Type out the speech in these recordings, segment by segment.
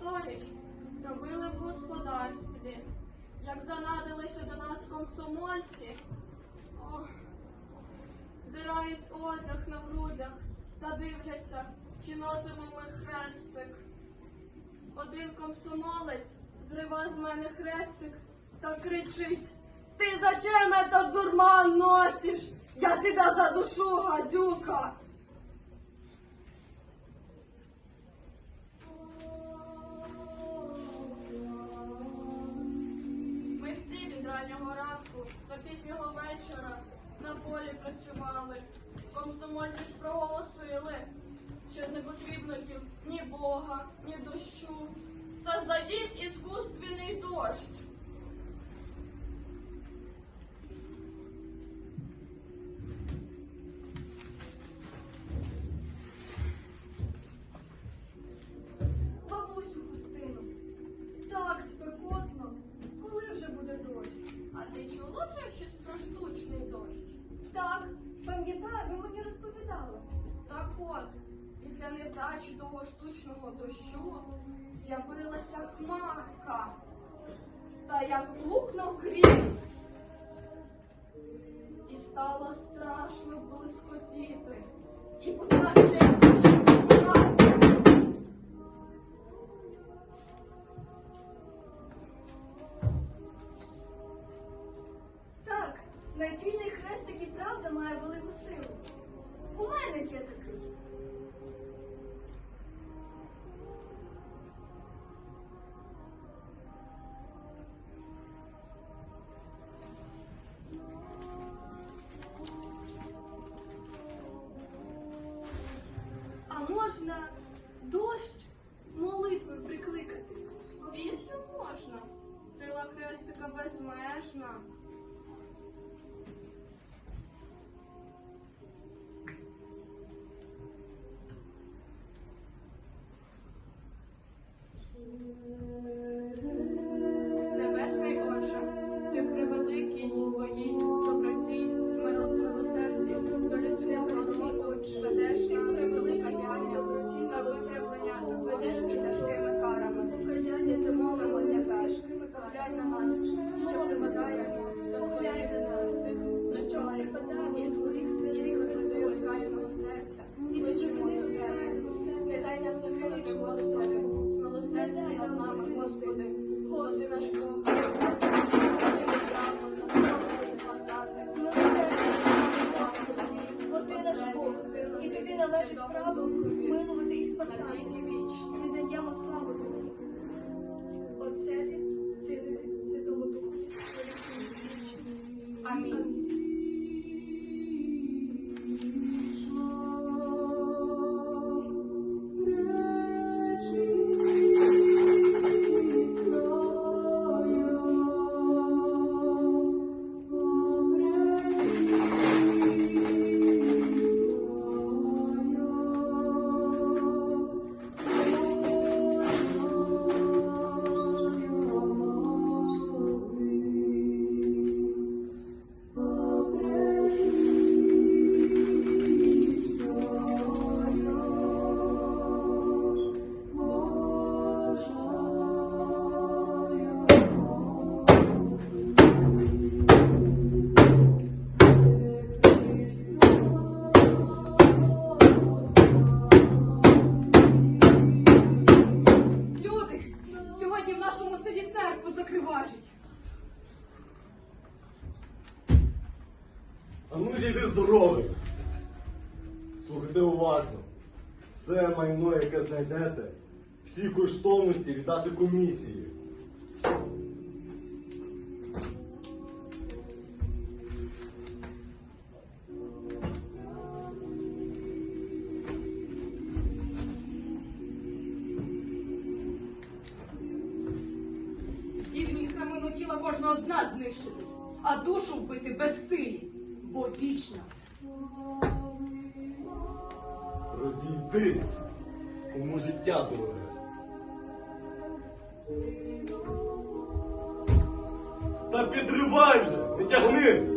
торіч робили в господарстві. Як занадилися до нас комсомольці, ох, здирають одяг на грудях та дивляться, чи носимо ми хрестик. Один комсомолець зрива з мене хрестик та кричить: Ти зачем этот дурман носиш? Я тебя задушу, гадюка! Бога, дущу. Создадим искусственный дощ. Після того штучного дощу з'явилася хмарка. Та як гукнув грім, і стало страшно блискотіти. І почав ще. Так, надільний хрестик і правда має велику силу. У мене є такий. Комісії. Здібні храмину тіла кожного з нас знищити, а душу вбити безсилі, бо вічна. Розійдись, кому життя дороге. Підривай вже, тягни!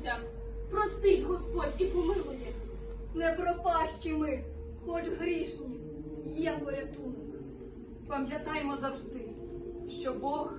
Покаємося. Простить Господь і помилує. Не пропащі ми, хоч грішні, є порятунок. Пам'ятаймо завжди, що Бог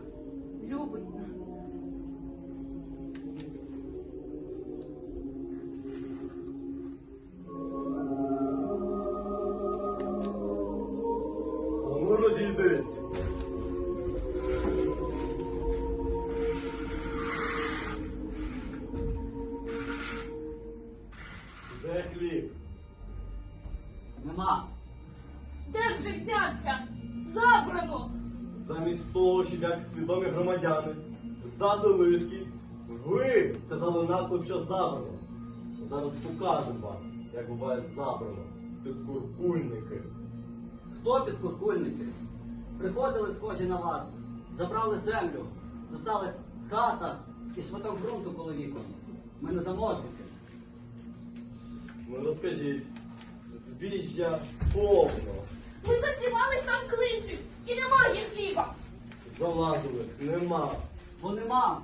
громадяни здати лишки, ви сказали наклеп, що забрано. Зараз покажемо вам, як буває забрано. Підкуркульники. Хто підкуркульники? Приходили схожі на вас, забрали землю, зосталась хата і шматок ґрунту коло вікон. Ми не заможники. Ну розкажіть, збіжжя повно. Ми засівали сам клинчик і немає хліба. Заладили, нема. Бо нема.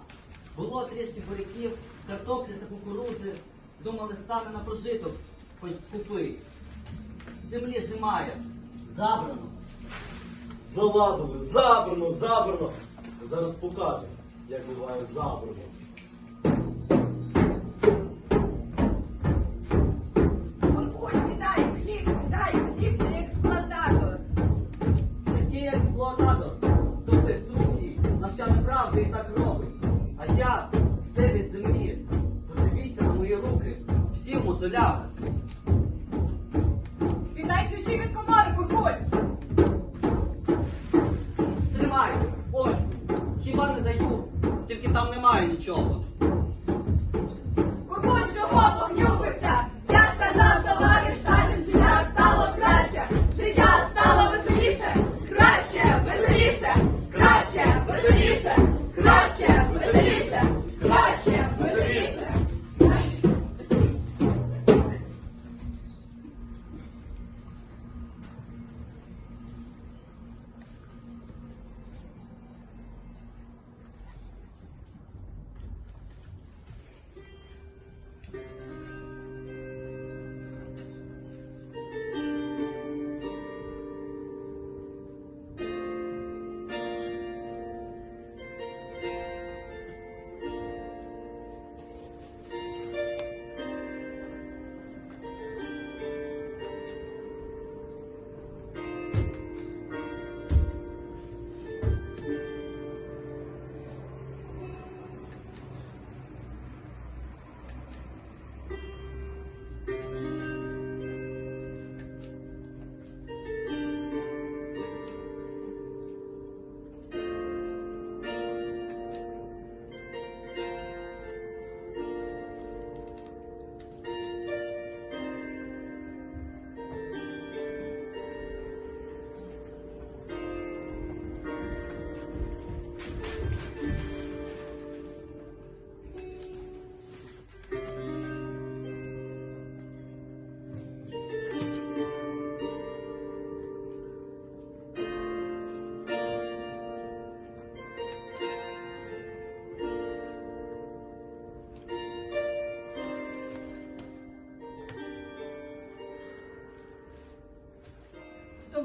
Було трішки буряків, картоплі та кукурудзи. Думали, стане на прожиток, хоч скупи. Землі ж немає. Забрано. Заладили, забрано, забрано. Зараз покажемо, як буває забрано.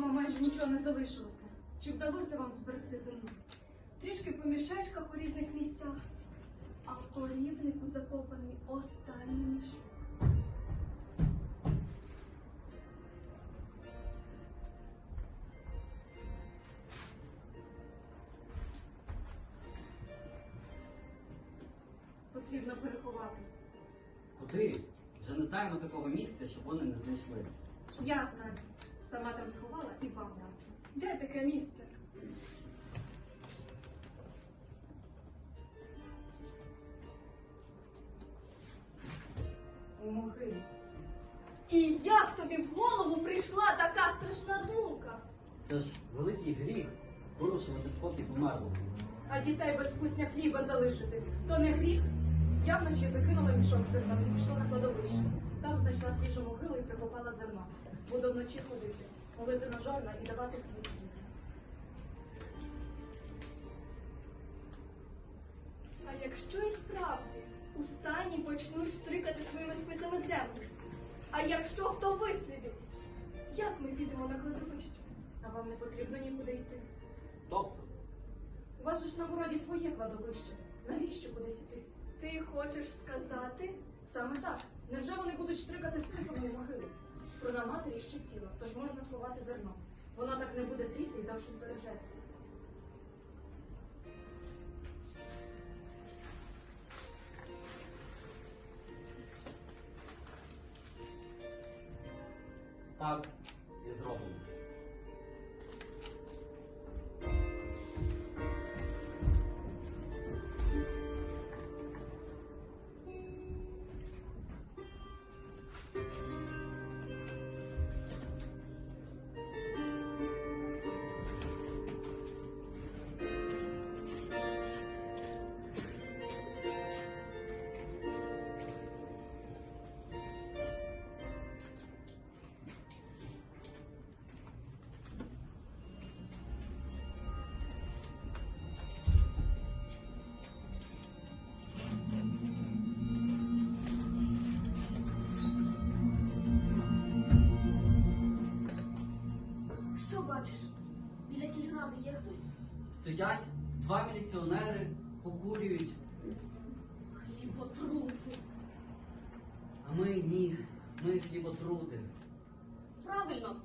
Вдома майже нічого не залишилося. Чи вдалося вам зберегти зерно? Трішки по мішечках у різних місцях, а в корівнику закопаний останній мішок. Потрібно переховати. Куди? Вже не знаємо такого місця, щоб вони не знайшли. Я знаю. Сама там сховала і вам раджу. Де таке місце? У могилі. І як тобі в голову прийшла така страшна думка? Це ж великий гріх порушувати спокій померлого. А дітей без кусня хліба залишити. То не гріх. Я вночі закинула мішок з зерном і пішла на кладовище. Там знайшла свіжу могилу і прикопала зерно. Буду вночі ходити, молити на жорна і давати хліб. А якщо і справді у стані почнуть штрикати своїми списами землю. А якщо хто вислідить, як ми підемо на кладовище? А вам не потрібно нікуди йти. Тобто, У вас же ж на городі своє кладовище. Навіщо кудись іти? Ти хочеш сказати? Саме так. Невже вони будуть штрикати списом у могилу? Руна матері ще ціла, тож можна сховати зерно. Воно так не буде тріти і довше збережеться. так Стоять два міліціонери, покурюють, Хліботруси. а ми ні, ми хліботруди. Правильно.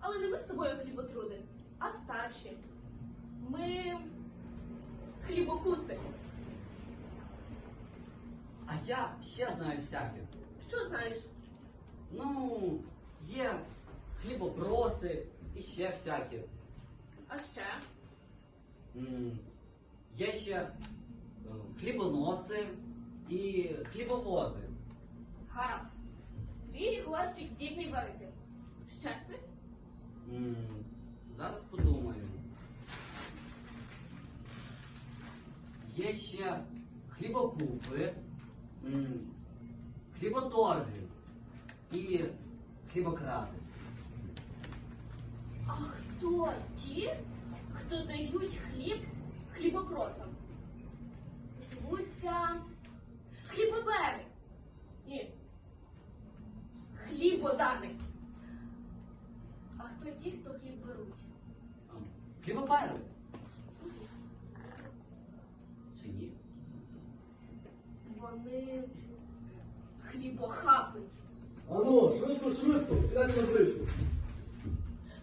Але не ми з тобою хліботруди, а старші. Ми хлібокуси. А я ще знаю всяких. Що знаєш? Ну, є хлібопроси і ще всякі. А ще? Є ще е, хлібоноси і хлібовози. Гаразд. Твій глазчик здібний варити. Ще хтось? Зараз подумаю. Є ще хлібокупи, хліботорги і хлібокради. А хто ті, хто дають хліб хлібопросам? Звуться хлібобери. Ні. Хлібодани. А хто ті, хто хліб беруть? Хлібопери. Чи ні? Вони хлібохапи. Ану, швидко, швидко, сідайте на бричку.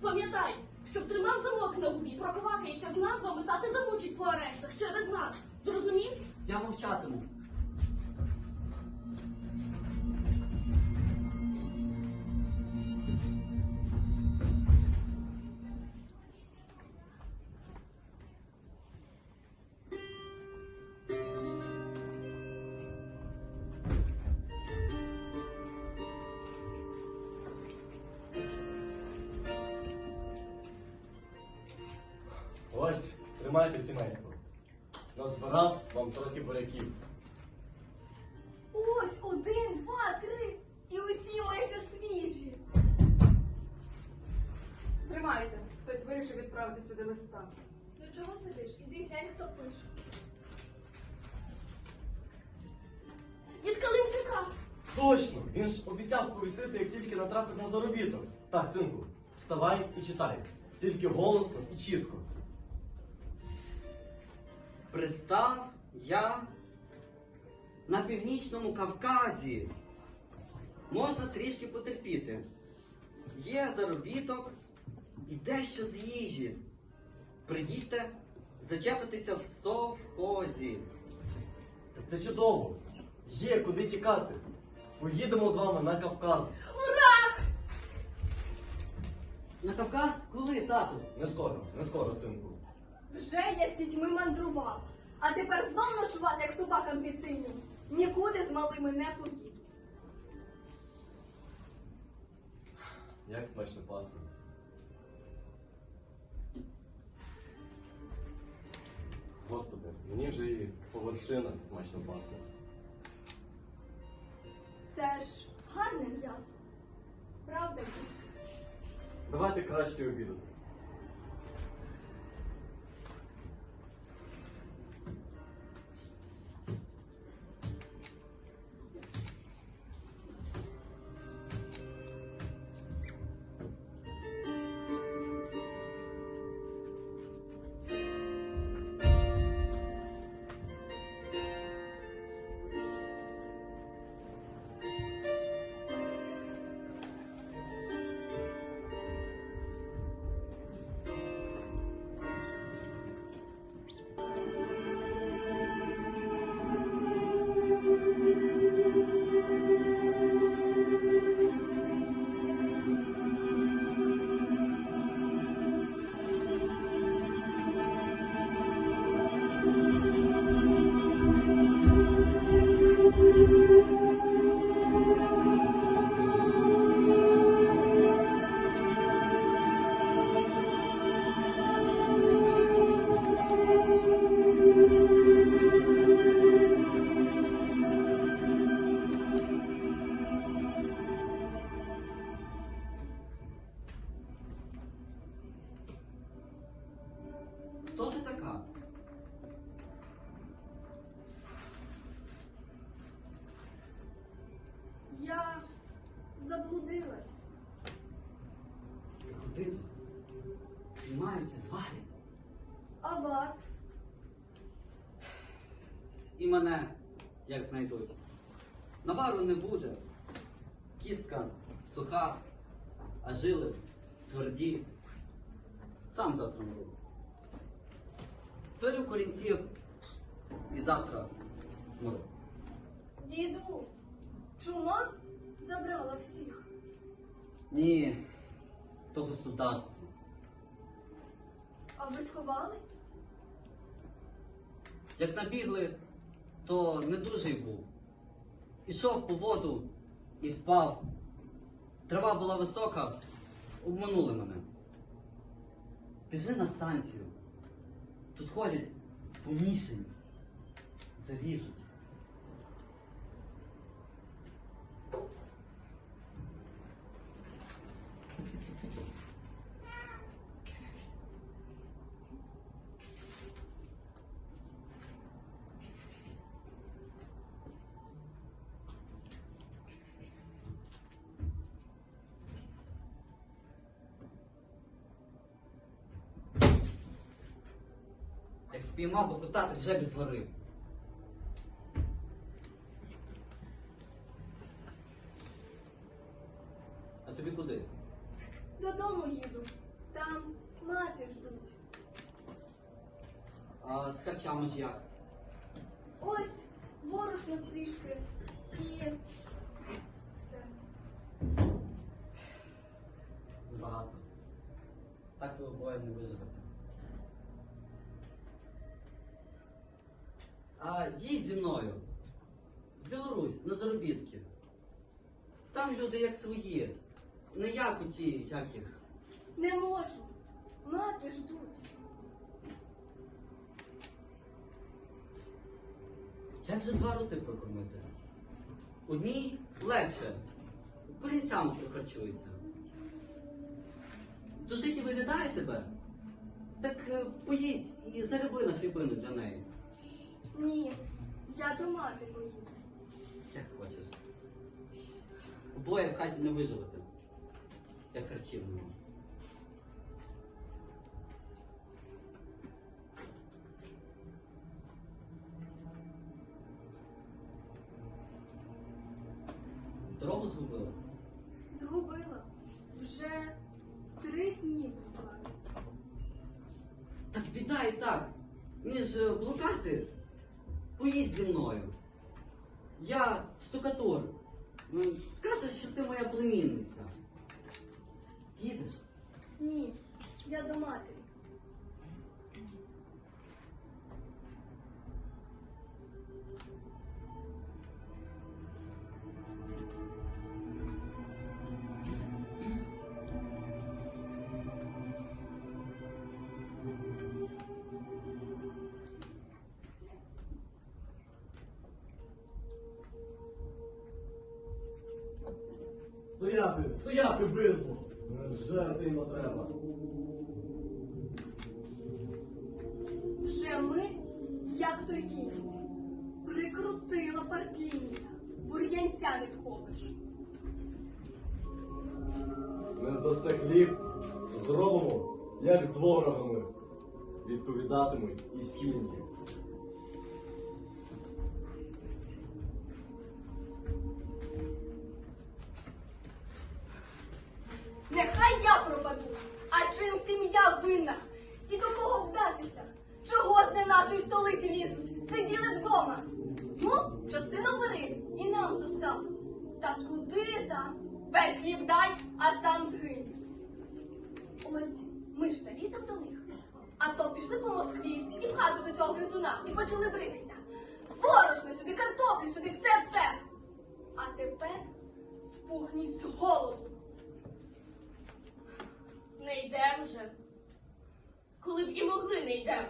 Пам'ятай, щоб тримав замок на губі, проковакайся з назвами, та ти замучить по арештах через нас. Зрозумів? Я мовчатиму. Сидиш? Глянь, хто пише. Від Калинчука. Точно! Він ж обіцяв сповістити, як тільки натрапить на заробіток. Так, синку, вставай і читай. Тільки голосно і чітко. Пристав я на північному Кавказі. Можна трішки потерпіти. Є заробіток і дещо з їжі. Приїдьте зачепитися в совхозі. Так це чудово. Є куди тікати. Поїдемо з вами на Кавказ. Ура! На Кавказ коли, тату? Не скоро, не скоро, синку. Вже я з дітьми мандрував. А тепер знов ночувати, як собакам під тинем. Нікуди з малими не поїду. Як смачно пахне. Господи, мені вже і повершина смачно пахне. Це ж гарне м'ясо. Правда? Давайте краще обідати. Не ходили. Тримають і зварять. А вас? І мене, як знайдуть. Навару не буде. Кістка суха, а жили тверді. Сам завтра мру. Сварю корінців і завтра мру. Діду, чума забрала всіх. Ні, то государство. А ви сховались? Як набігли, то не дуже й був. Ішов по воду і впав. Трава була висока, обманули мене. Біжи на станцію. Тут ходять помішані, заріжуть. Як спіймав бокота, так вже б зварив. А тобі куди? Додому їду. Там мати ждуть. А з харчами ж як? Ось борошно трішки і все. Багато. Так ви обоє не виживете. А їдь зі мною. В Білорусь на заробітки. Там люди як свої. Не як у ті, як їх. Не можу. Мати ждуть. Як же два роти прокормити? Одній легше. Корінцями прохарчується. То життя виглядає тебе? Так е, поїдь і зароби на хлібину для неї. Ні, я до мати поїду. Як хочеш. Обоє в хаті не виживете. Як харчів нема. Дорогу згубила? Згубила. Вже три дні блукаю. Так біда і так. Ніж е, блукати. Поїдь зі мною. Я штукатур. Ну, Скажеш, що ти моя племінниця. Їдеш? Ні, я до матері. Відповідатимуть і сім'ї. Картоплю сюди, все-все. А тепер спухніть з голоду. Не йдем же. Коли б і могли не йдем.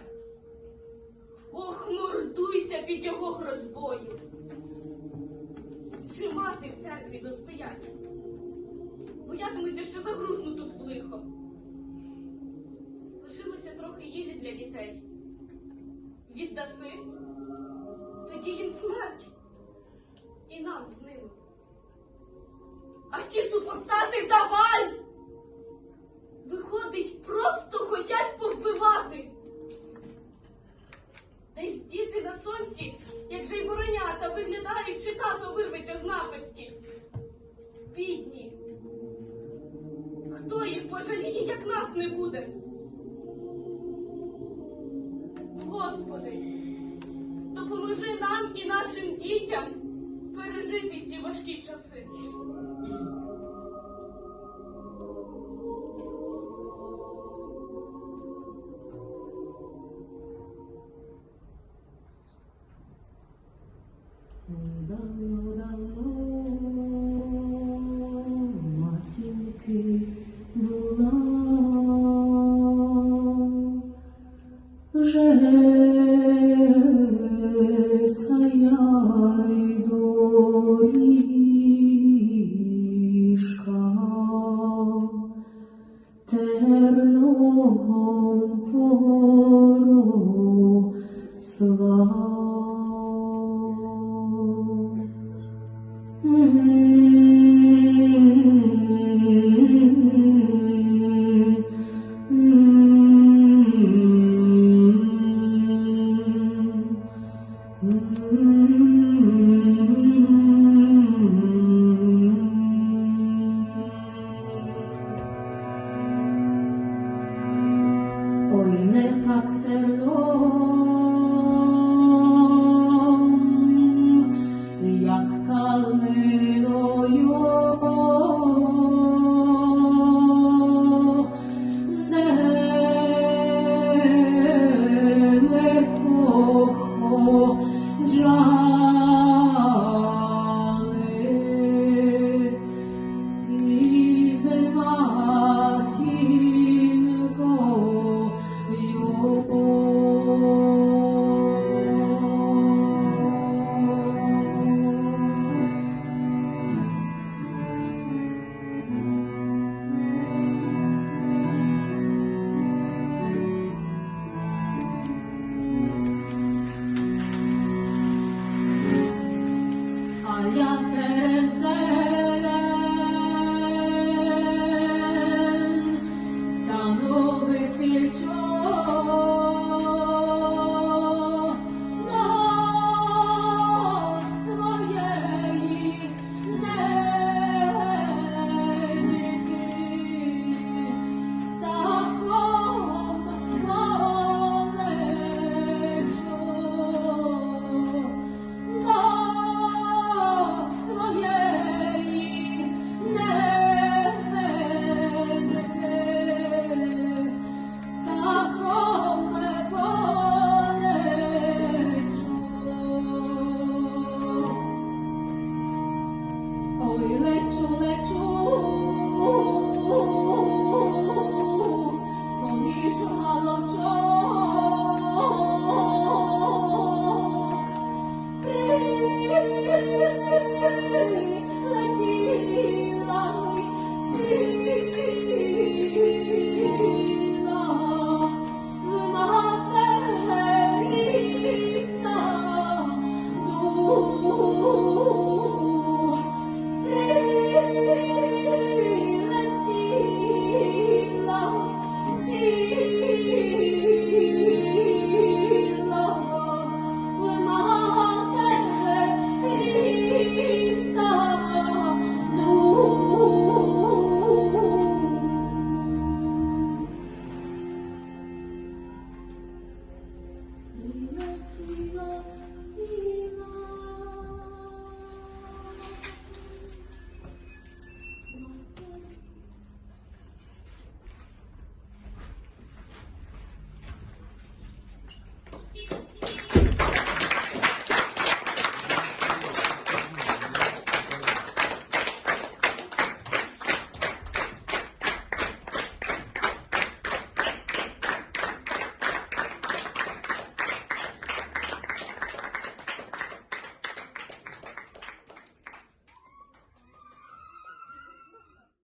Ох, мордуйся під його грозбою. Чи мати в церкві достоять? Боятиметься, що загрузну тут в лихо. Лишилося трохи їжі для дітей. Віддаси, тоді їм смерть. І нам з ними. А ті супостати давай! Виходить, просто хотять повбивати. Десь діти на сонці, як же й воронята, виглядають, чи тато вирветься з напасті. Бідні. Хто їх пожаліє, як нас не буде? Господи, допоможи нам і нашим дітям пережити ці важкі часи.